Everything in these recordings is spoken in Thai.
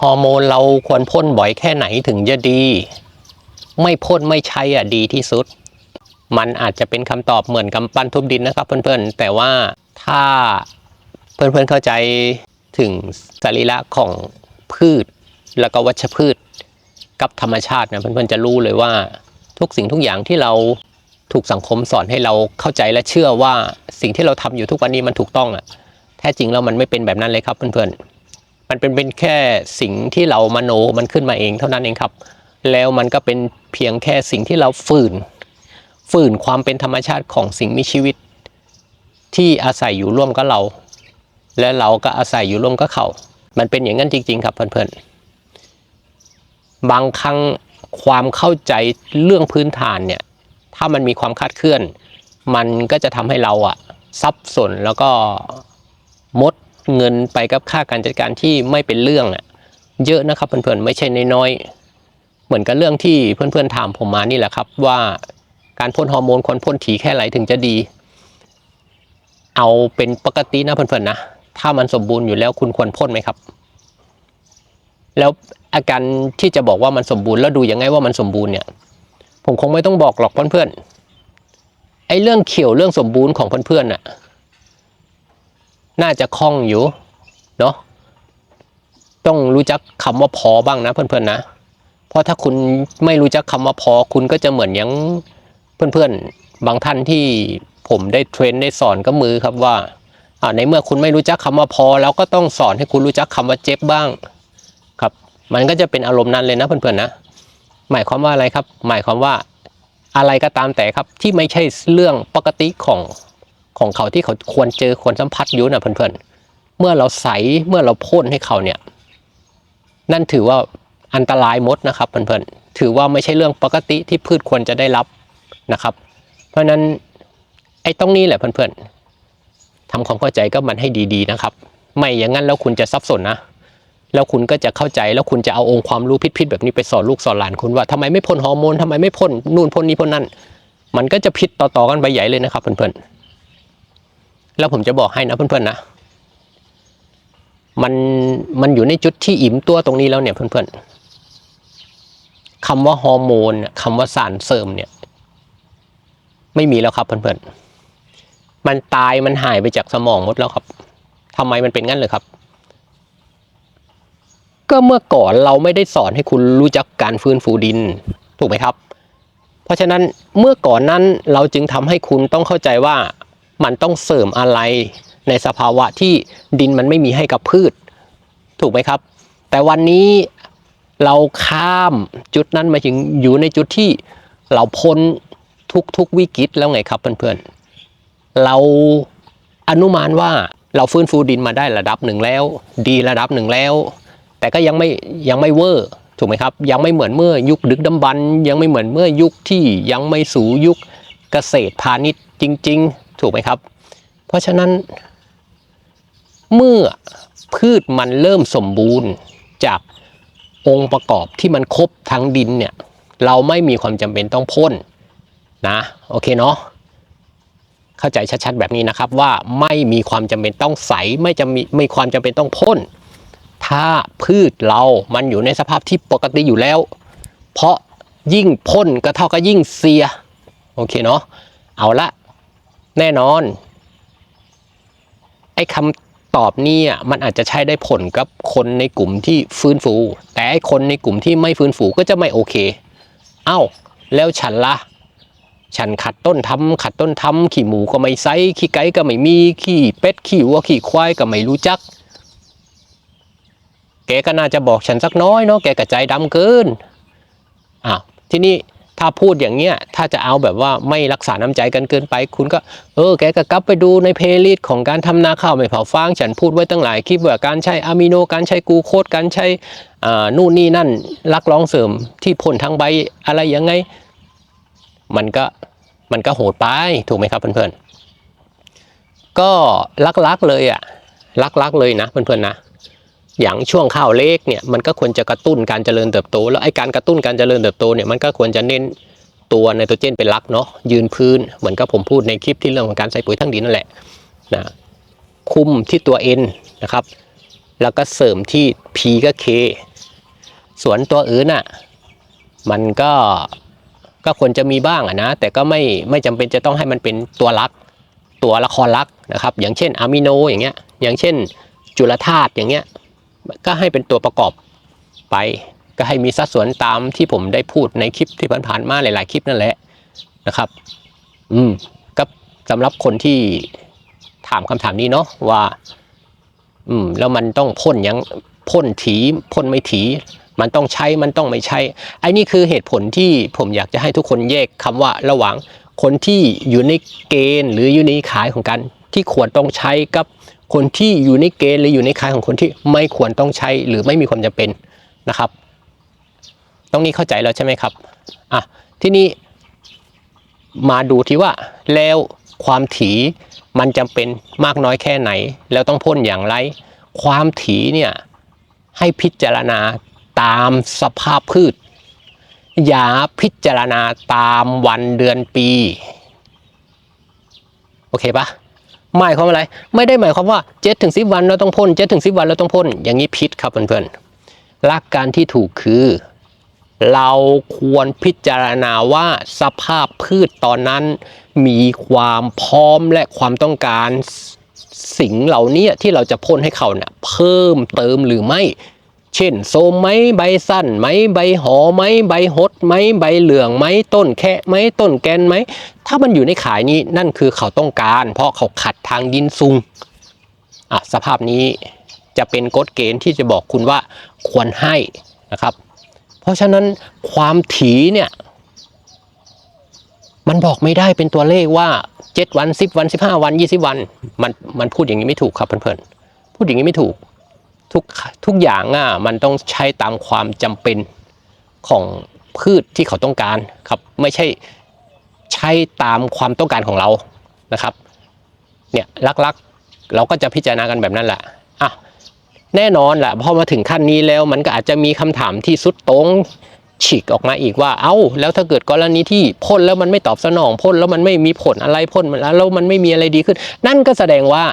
ฮอร์โมนเราควรพ่นบ่อยแค่ไหนถึงจะดี ไม่พ่นไม่ใช้อะดีที่สุด มันอาจจะเป็นคำตอบเหมือนกำปั้นทุบดินนะครับเพื่อนๆ แต่ว่าถ้าเพื่อนๆเข้าใจถึงสรีระของพืช แล้วก็วัชพืชกับธรรมชาตินะเพื่อนๆจะรู้เลยว่าทุกสิ่งทุกอย่างที่เราถูกสังคมสอนให้เราเข้าใจและเชื่อว่าสิ่งที่เราทำอยู่ทุกวันนี้มันถูกต้องอะแท้จริงแล้วมันไม่เป็นแบบนั้นเลยครับเพื่อนๆ มันเป็นเป็นแค่สิ่งที่เรามโนมันขึ้นมาเองเท่านั้นเองครับ แล้วมันก็เป็นเพียงแค่สิ่งที่เราฝืน ฝืนความเป็นธรรมชาติของสิ่งมีชีวิต ที่อาศัยอยู่ร่วมกับเรา และเราก็อาศัยอยู่ร่วมกับเขา มันเป็นอย่างนั้นจริง ๆ ครับเพื่อนๆบางครั้งความเข้าใจเรื่องพื้นฐานเนี่ยถ้ามันมีความคลาดเคลื่อน มันก็จะทำให้เราอะซับสนแล้วก็มด เงินไปกับค่าการจัดการที่ไม่เป็นเรื่องอะเยอะนะครับเพื่อนๆไม่ใช่น้อยๆเหมือนกับเรื่องที่เพื่อนๆถามผมมานี่แหละครับ ว่าการพ่นฮอร์โมนควรพ่นถี่แค่ไหนถึงจะดี เอาเป็นปกตินะเพื่อนๆนะถ้ามันสมบูรณ์อยู่แล้วคุณควรพ่นไหมครับ แล้วอาการที่จะบอกว่ามันสมบูรณ์แล้วดูยังไงว่ามันสมบูรณ์เนี่ย ผมคงไม่ต้องบอกหรอกเพื่อนๆไอ้เรื่องเขียวเรื่องสมบูรณ์ของเพื่อนๆน่ะ น่าจะคล่องอยู่เนาะต้องรู้จักคำว่าพอบ้างนะเพื่อนๆนะ เพราะถ้าคุณไม่รู้จักคำว่าพอคุณก็จะเหมือนอยังเพื่อนๆบางท่านที่ผมได้เทรนได้สอนก็มือครับว่าอ่าในเมื่อคุณไม่รู้จักคำว่าพอเราก็ต้องสอนให้คุณรู้จักคำว่าเจ็บบ้างครับ มันก็จะเป็นอารมณ์นั้นเลยนะเพื่อนๆนะ หมายความว่าอะไรครับ หมายความว่าอะไรก็ตามแต่ครับที่ไม่ใช่เรื่องปกติของ ของเขาที่เขาควรเจอควรสัมผัสอยู่นะเพื่อนๆ เมื่อเราใสเมื่อเราพ่นให้เขาเนี่ย นั่นถือว่าอันตรายมดนะครับเพื่อนๆ ถือว่าไม่ใช่เรื่องปกติที่พืชควรจะได้รับนะครับ เพราะฉะนั้นไอ้ตรงนี้แหละเพื่อนๆทำความเข้าใจก็มันให้ดีๆนะครับ ไม่อย่างนั้นแล้วคุณจะสับสนนะแล้วคุณก็จะเข้าใจแล้วคุณจะเอาองค์ความรู้พิษๆแบบนี้ไปสอนลูกสอนหลานคุณว่าทำไมไม่พ่นฮอร์โมนทำไมไม่พ่นนู่นพ่นนี่พ่นนั่นมันก็จะพิษต่อๆกันไปใหญ่เลยนะครับเพื่อนๆ แล้วผมจะบอกให้นะเพื่อนๆนะมันมันอยู่ในจุดที่อิ่มตัวตรงนี้แล้วเนี่ยเพื่อนๆคำว่าฮอร์โมนเนี่ยคำว่าสารเสริมเนี่ย ไม่มีแล้วครับเพื่อนๆมันตายมันหายไปจากสมองหมดแล้วครับทำไมมันเป็นงั้นเลยครับ ก็เมื่อก่อนเราไม่ได้สอนให้คุณรู้จักการฟื้นฟูดิน ถูกไหมครับ เพราะฉะนั้นเมื่อก่อนนั้นเราจึงทำให้คุณต้องเข้าใจว่า มันต้องเสริมอะไรในสภาวะที่ดินมันไม่มีให้กับพืช ถูกไหมครับ แต่วันนี้เราข้ามจุดนั้นมาถึงอยู่ในจุดที่เราพ้นทุกๆวิกฤตแล้วไงครับเพื่อนๆ เราอนุมานว่าเราฟื้นฟูดินมาได้ระดับหนึ่งแล้ว ดีระดับหนึ่งแล้ว แต่ก็ยังไม่ยังไม่เวอร์ถูกไหมครับ ยังไม่เหมือนเมื่อยุคดึกดำบรรยังไม่เหมือนเมื่อยุคที่ยังไม่สู่ยุคเกษตรพาณิชย์จริง ๆ ถูกไหมครับ เพราะฉะนั้น เมื่อพืชมันเริ่มสมบูรณ์จากองค์ประกอบที่มันครบทั้งดินเนี่ย เราไม่มีความจำเป็นต้องพ่นนะโอเคเนาะเข้าใจชัดๆแบบนี้นะครับว่าไม่มีความจำเป็นต้องใสไม่จะมีไม่ความจำเป็นต้องพ่นถ้าพืชเรามันอยู่ในสภาพที่ปกติอยู่แล้ว เพราะยิ่งพ่นก็เท่ากับยิ่งเสียโอเคเนาะเอาละ แน่นอน ไอ้คำตอบนี้อะมันอาจจะใช้ได้ผลกับคนในกลุ่มที่ฟื้นฟู แต่ไอ้คนในกลุ่มที่ไม่ฟื้นฟูก็จะไม่โอเค เอ้า แล้วฉันละ่ะฉันขัดต้นทำขัดต้นทำขี่หมูก็ไม่ไซขี้ไก่ก็ไม่มีขี้เป็ดขี้วัวขี้ควายก็ไม่รู้จัก แกก็น่าจะบอกฉันสักน้อยเนาะแกกระใจดำเกินอะทีนี้ ถ้าพูดอย่างเงี้ยถ้าจะเอาแบบว่าไม่รักษาน้ำใจกันเกินไป คุณก็เออแกก็กลับไปดูในเพลย์ลิสต์ของการทำนาข้าวไม่เผาฟาง ฉันพูดไว้ตั้งหลายคลิปว่าการใช้อะมิโนการใช้กูโคสการใช้อ่านู่นนี่นั่นลักล้องเสริมที่พ่นทางใบอะไรยังไง มันก็มันก็โหดไปถูกไหมครับเพื่อนๆก็ลักๆเลยอะลักๆเลยนะเพื่อนๆนะ อย่างช่วงข้าวเล็กเนี่ยมันก็ควรจะกระตุ้นการเจริญเติบโต แล้วไอ้การกระตุ้นการเจริญเติบโตเนี่ยมันก็ควรจะเน้นตัวไนโตรเจนเป็นหลักเนาะยืนพื้นเหมือนกับผมพูดในคลิปที่เรื่องของการใส่ปุ๋ยทั้งดินนั่นแหละนะคุมที่ตัว N นะครับแล้วก็เสริมที่ P ก็ K ส่วนตัวอื่นอะมันก็ก็ควรจะมีบ้างอะนะแต่ก็ไม่ไม่จำเป็นจะต้องให้มันเป็นตัวลัก ตัวละครลักนะครับ อย่างเช่นอะมิโนอย่างเงี้ยอย่างเช่นจุลธาตุอย่างเงี้ย ก็ให้เป็นตัวประกอบไป ก็ให้มีสัดส่วนตามที่ผมได้พูดในคลิปที่ผ่านๆมาหลาย ๆ คลิปนั่นแหละนะครับ อืมก็สำหรับคนที่ถามคำถามนี้เนาะว่า อืม แล้วมันต้องพ่นยังพ่นถีพ่นไม่ถีมันต้องใช้มันต้องไม่ใช้ไอ้นี่คือเหตุผลที่ผมอยากจะให้ทุกคนแยกคำว่าระหว่างคนที่อยู่ในเกณฑ์ หรืออยู่ในขายของการที่ควรต้องใช้กับ คนที่อยู่ในเกณฑ์หรืออยู่ในขายของคนที่ไม่ควรต้องใช้หรือไม่มีความจำเป็นนะครับ ตรงนี้เข้าใจแล้วใช่ไหมครับอะที่นี้มาดูที่ว่าแล้วความถี่มันจำเป็นมากน้อยแค่ไหน แล้วต้องพ่นอย่างไร ความถี่เนี่ยให้พิจารณาตามสภาพพืช อย่าพิจารณาตามวันเดือนปี โอเคปะ หมายความอะไร ไม่ได้หมายความว่าเจ็ดถึงสิบวันเราต้องพ่นเจ็ดถึงสิบวันเราต้องพ่นอย่างนี้พิษครับเพื่อนๆหลักการที่ถูกคือ เราควรพิจารณาว่าสภาพพืชตอนนั้น มีความพร้อมและความต้องการสิ่งเหล่านี้ที่เราจะพ่นให้เขาเนี่ยเพิ่มเติมหรือไม่ เช่น โซมไหมใบสั้นไหมใบหอไหมใบหดไหมใบเหลืองไหมต้นแค่ไหมต้นแกนไหมถ้ามันอยู่ในขายนี้นั่นคือเขาต้องการ เพราะเขาขัดทางดินซุงอะสภาพนี้จะเป็นกฎเกณฑ์ที่จะบอกคุณว่าควรให้นะครับ เพราะฉะนั้นความถี่เนี่ยมันบอกไม่ได้เป็นตัวเลขว่า 7 วัน 10 วัน 15 วัน 20 วัน มันมันพูดอย่างนี้ไม่ถูกครับเพื่อนๆพูดอย่างนี้ไม่ถูก ทุกทุกอย่างอะมันต้องใช้ตามความจำเป็นของพืชที่เขาต้องการครับ ไม่ใช่ใช้ตามความต้องการของเรานะครับ เนี่ยลักๆ เราก็จะพิจารณากันแบบนั้นแหละอะแน่นอนแหละพอมาถึงขั้นนี้แล้วมันก็อาจจะมีคำถามที่สุดตรงฉีกออกมาอีกว่า เอ้า แล้วถ้าเกิดกรณีที่พ่นแล้วมันไม่ตอบสนองพ่นแล้วมันไม่มีผลอะไรพ่นแล้วแล้วมันไม่มีอะไรดีขึ้น นั่นก็แสดงว่า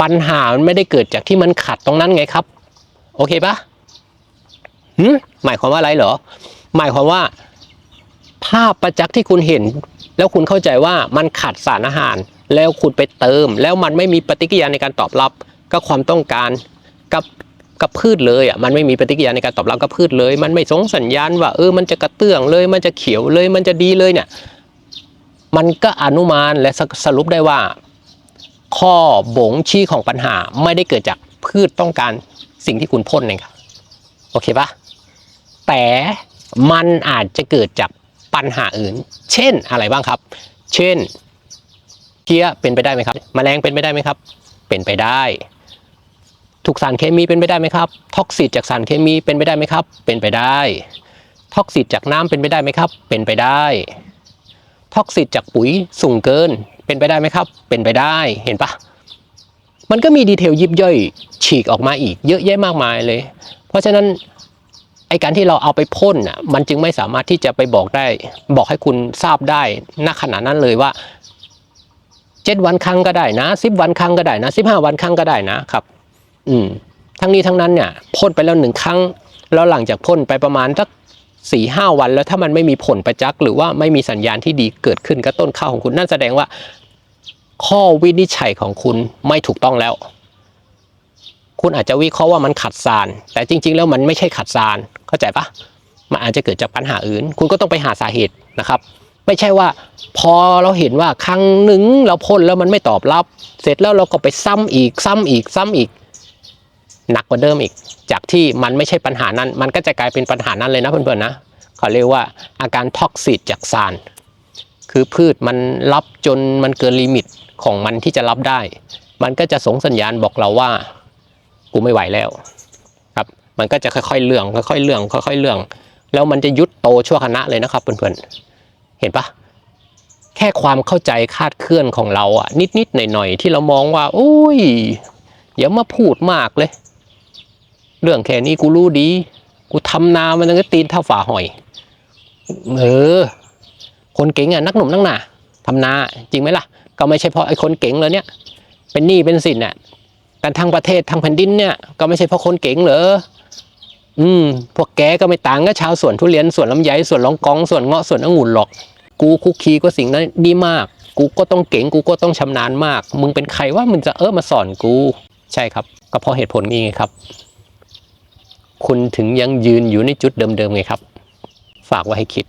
ปัญหามันไม่ได้เกิดจากที่มันขัดตรงนั้นไงครับ โอเคปะหืมหมายความว่าอะไรเหรอ หมายความว่า ภาพประจักษ์ที่คุณเห็น แล้วคุณเข้าใจว่ามันขัดสารอาหาร แล้วคุณไปเติม แล้วมันไม่มีปฏิกิริยาในการตอบรับกับความต้องการกับกับพืชเลยอะมันไม่มีปฏิกิริยาในการตอบรับกับพืชเลย มันไม่ส่งสัญญาณว่าเออมันจะกระเตื้องเลย มันจะเขียวเลย มันจะดีเลยเนี่ย มันก็อนุมานและสรุปได้ว่า ข้อบ่งชี้ของปัญหาไม่ได้เกิดจากพืชต้องการสิ่งที่คุณพ่นเองครับโอเคปะแต่มันอาจจะเกิดจากปัญหาอื่น เช่นอะไรบ้างครับ เช่นเพี้ยเป็นไปได้ไหมครับแมลงเป็นไปได้ไหมครับ เป็นไปได้ถูกสารเคมีเป็นไปได้ไหมครับ ท็อกซิตจากสารเคมีเป็นไปได้ไหมครับ เป็นไปได้ ท็อกซิตจากน้ำเป็นไปได้ไหมครับ เป็นไปได้ ท็อกซิตจากปุ๋ยสูงเกิน เป็นไปได้ไหมครับ เป็นไปได้เห็นปะมันก็มีดีเทลยิบย่อยฉีกออกมาอีก เยอะแยะมากมายเลย เพราะฉะนั้นไอการที่เราเอาไปพ่นอะมันจึงไม่สามารถที่จะไปบอกได้ บอกให้คุณทราบได้ณขณะนั้นเลยว่าเจ็ดวันครั้งก็ได้นะสิบวันครั้งก็ได้นะสิบห้าวันครั้งก็ได้นะครับ อืม ทั้งนี้ทั้งนั้นเนี่ยพ่นไปแล้วหนึ่งครั้ง แล้วหลังจากพ่นไปประมาณสักสี่ห้าวันแล้วถ้ามันไม่มีผลประจักษ์หรือว่าไม่มีสัญญาณที่ดีเกิดขึ้นกับต้นข้าวของคุณนั่นแสดงว่า ข้อวินิจฉัยของคุณไม่ถูกต้องแล้ว คุณอาจจะวิเคราะห์ว่ามันขัดสาร แต่จริง ๆ แล้วมันไม่ใช่ขัดสาร เข้าใจปะมันอาจจะเกิดจากปัญหาอื่น คุณก็ต้องไปหาสาเหตุนะครับ ไม่ใช่ว่า พอเราเห็นว่าครั้งหนึ่งเราพ่นแล้วมันไม่ตอบรับ เสร็จแล้วเราก็ไปซ้ำอีกซ้ำอีกซ้ำอีกหนักกว่าเดิมอีก จากที่มันไม่ใช่ปัญหานั้น มันก็จะกลายเป็นปัญหานั้นเลยนะเพื่อนๆนะเขาเรียกว่าอาการท็อกซิตจากสาร คือพืชมันรับจนมันเกินลิมิตของมันที่จะรับได้ มันก็จะส่งสัญญาณบอกเราว่า กูไม่ไหวแล้ว ครับ มันก็จะค่อยๆเลื่องค่อยๆเลื่องค่อยๆเลื่อง แล้วมันจะยุดโตชั่วคณะเลยนะครับเพื่อนๆ เห็นปะแค่ความเข้าใจคาดเคลื่อนของเราอะนิดๆหน่อยๆที่เรามองว่าโอ้ยอย่ามาพูดมากเลย เรื่องแค่นี้กูรู้ดี กูทำนามันตั้งแต่ตีนเท่าฝาหอย เออ คนเก่งอะนักหนุ่มนักหนาทำนาจริงไหมล่ะ ก็ไม่ใช่เพราะไอ้คนเก่งเลยเนี่ย เป็นหนี้เป็นสินน่ะกันทั้งประเทศทั้งแผ่นดินเนี่ยก็ไม่ใช่เพราะคนเก่งเหรออืมพวกแกก็ไม่ต่างกับชาวสวนทุเรียนสวนลำไยสวนลองกองสวนเงาะสวนองุ่นหรอก กูคุกคีก็สิ่งนั้นดีมาก กูก็ต้องเก่งกูก็ต้องชำนาญมาก มึงเป็นใครว่ามึงจะเออมาสอนกู ใช่ครับ ก็เพราะเหตุผลนี้ไงครับ คุณถึงยังยืนอยู่ในจุดเดิมๆไงครับ ฝากไว้ให้คิด